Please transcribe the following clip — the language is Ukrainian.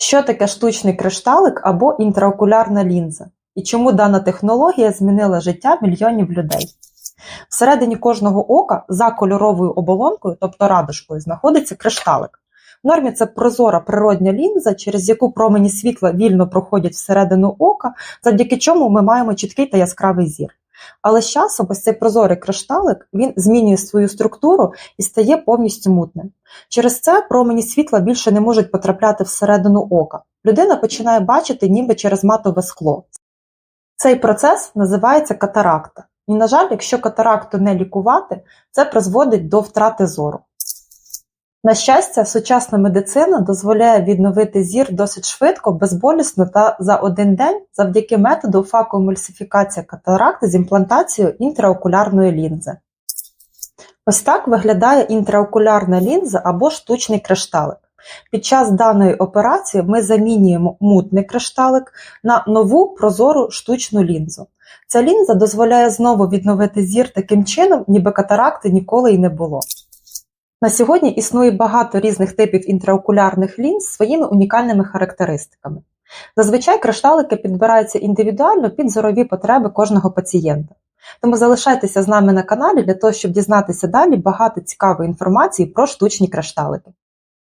Що таке штучний кришталик або інтраокулярна лінза? І чому дана технологія змінила життя мільйонів людей? Всередині кожного ока за кольоровою оболонкою, тобто радужкою, знаходиться кришталик. В нормі це прозора природня лінза, через яку промені світла вільно проходять всередину ока, завдяки чому ми маємо чіткий та яскравий зір. Але з часом ось цей прозорий кришталик він змінює свою структуру і стає повністю мутним. Через це промені світла більше не можуть потрапляти всередину ока. Людина починає бачити ніби через матове скло. Цей процес називається катаракта. І, на жаль, якщо катаракту не лікувати, це призводить до втрати зору. На щастя, сучасна медицина дозволяє відновити зір досить швидко, безболісно та за один день завдяки методу факоемульсифікація катаракти з імплантацією інтраокулярної лінзи. Ось так виглядає інтраокулярна лінза або штучний кришталик. Під час даної операції ми замінюємо мутний кришталик на нову прозору штучну лінзу. Ця лінза дозволяє знову відновити зір таким чином, ніби катаракти ніколи й не було. На сьогодні існує багато різних типів інтраокулярних лінз з своїми унікальними характеристиками. Зазвичай кришталики підбираються індивідуально під зорові потреби кожного пацієнта. Тому залишайтеся з нами на каналі для того, щоб дізнатися далі багато цікавої інформації про штучні кришталики.